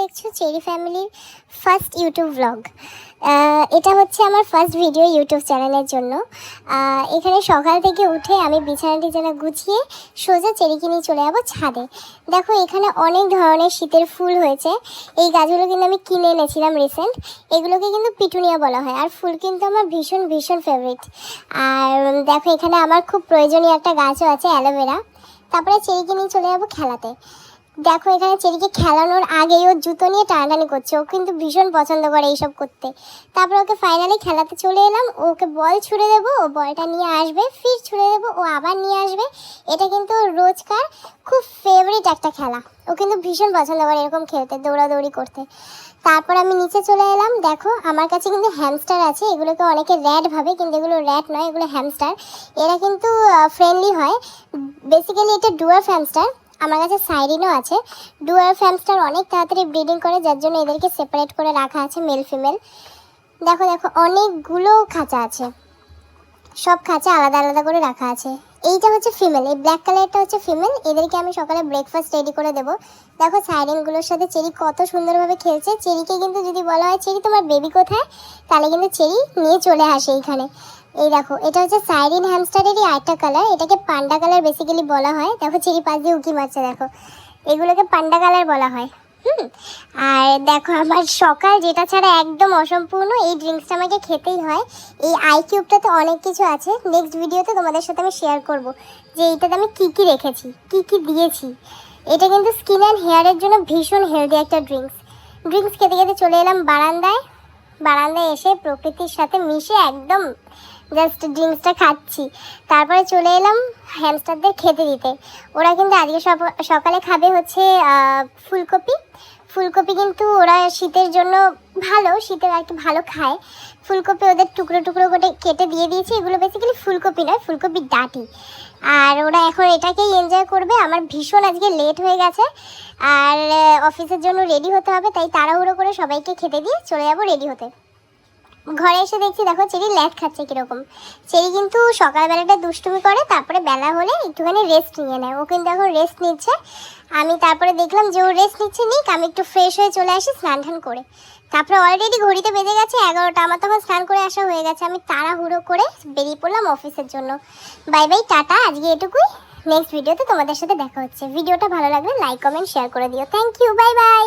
দেখছ চেরি ফ্যামিলির first YouTube blog এটা হচ্ছে আমার ফার্স্ট ভিডিও ইউটিউব চ্যানেলের জন্য। এখানে সকাল থেকে উঠে আমি বিছানাটি যেন গুছিয়ে সোজা চেরিকে নিয়ে চলে যাব ছাদে। দেখো, এখানে অনেক ধরনের শীতের ফুল হয়েছে। এই গাছগুলো কিন্তু আমি কিনে এনেছিলাম রিসেন্ট এগুলোকে কিন্তু পিটুনিয়া বলা হয়। আর ফুল কিন্তু আমার ভীষণ ভীষণ ফেভারিট আর দেখো, এখানে আমার খুব প্রয়োজনীয় একটা গাছও আছে, অ্যালোভেরা। তারপরে চেরিকে নিয়ে চলে যাব খেলাতে। দেখো, এখানে চেরিকে খেলানোর আগেই ও জুতো নিয়ে টানাটানি করছে। ও কিন্তু ভীষণ পছন্দ করে এইসব করতে। তারপর ওকে ফাইনালি খেলাতে চলে এলাম। ওকে বল ছুড়ে দেবো, ও বলটা নিয়ে আসবে, ফির ছুড়ে দেবো, ও আবার নিয়ে আসবে। এটা কিন্তু রোজকার খুব ফেভারিট একটা খেলা। ও কিন্তু ভীষণ পছন্দ করে এরকম খেলতে, দৌড়াদৌড়ি করতে। তারপর আমি নিচে চলে এলাম। দেখো, আমার কাছে কিন্তু হ্যামস্টার আছে। এগুলোকে অনেকে র্যাট ভাবে, কিন্তু এগুলো র্যাট নয়, এগুলো হ্যামস্টার এরা কিন্তু ফ্রেন্ডলি হয়। বেসিক্যালি এটা ডুয়ার হ্যামস্টার আমার কাছে সাইরিনও আছে। ডুয়ার হ্যামস্টার অনেক তাড়াতাড়ি ব্রিডিং করে, যার জন্য এদেরকে সেপারেট করে রাখা আছে মেল ফিমেল দেখো দেখো, অনেকগুলো খাঁচা আছে। সব খাঁচা আলাদা আলাদা করে রাখা আছে। এইটা হচ্ছে ফিমেল এই ব্ল্যাক কালারটা হচ্ছে ফিমেল এদেরকে আমি সকালে ব্রেকফাস্ট রেডি করে দেবো। দেখো সাইরেনগুলোর সাথে চেরি কত সুন্দরভাবে খেলছে। চেরিকে কিন্তু যদি বলা হয়, চেরি, তোমার বেবি কোথায়? তাহলে কিন্তু চেরি নিয়ে চলে আসে এইখানে। এই দেখো, এটা হচ্ছে সাইরিন হ্যামস্টারেরই আরেকটা কালার এটাকে পান্ডা কালার বেসিক্যালি বলা হয়। দেখো চেরি পাশ দিয়ে উঁকি মারছে, দেখো। এগুলোকে পান্ডা কালার বলা হয়, হুম? আর দেখো, আমার সকাল যেটা ছাড়া একদম অসম্পূর্ণ, এই ড্রিঙ্কসটা আমাকে খেতেই হয়। এই আই কিউবটাতে অনেক কিছু আছে। নেক্সট ভিডিওতে তোমাদের সাথে আমি শেয়ার করব যে এইটাতে আমি কী কী রেখেছি, কী কী দিয়েছি। এটা কিন্তু স্কিন অ্যান্ড হেয়ারের জন্য ভীষণ হেলদি একটা ড্রিঙ্কস ড্রিঙ্কস খেতে খেতে চলে এলাম বারান্দায়। বারান্দায় এসে প্রকৃতির সাথে মিশে একদম জাস্ট ড্রিঙ্কসটা খাচ্ছি। তারপরে চলে এলাম হ্যামস্টারদের খেতে দিতে। ওরা কিন্তু আজকে সকালে খাবে হচ্ছে ফুলকপি। ফুলকপি কিন্তু ওরা শীতের জন্য ভালো, শীতের আর কি ভালো খায়। ফুলকপি ওদের টুকরো টুকরো করে কেটে দিয়ে দিয়েছি। এগুলো বেসিক্যালি ফুলকপি নয় ফুলকপির ডাঁটি। আর ওরা এখন এটাকেই এনজয় করবে। আমার ভীষণ আজকে লেট হয়ে গেছে। আর অফিসের জন্য রেডি হতে হবে, তাই তাড়াহুড়ো করে সবাইকে খেতে দিয়ে চলে যাব রেডি হতে। ঘরে এসে দেখছি, দেখো চেরি ল্যাট খাচ্ছে কীরকম। চেরি কিন্তু সকালবেলাটা দুষ্টুমি করে, তারপরে বেলা হলে একটুখানি রেস্ট নিয়ে নেয়। ও কিন্তু এখন রেস্ট নিচ্ছে। আমি তারপরে দেখলাম যে ও রেস্ট নিচ্ছে নিক আমি একটু ফ্রেশ হয়ে চলে আসি স্নান টান করে। তারপরে অলরেডি ঘড়িতে বেজে গেছে এগারোটা, আমার তখন স্নান করে আসা হয়ে গেছে। আমি তাড়াহুড়ো করে বেরিয়ে পড়লাম অফিসের জন্য। বাই বাই টাটা, আজকে এটুকুই। নেক্সট ভিডিওতে তোমাদের সাথে দেখা হচ্ছে। ভিডিওটা ভালো লাগলে লাইক কমেন্ট শেয়ার করে দিও। Thank you bye bye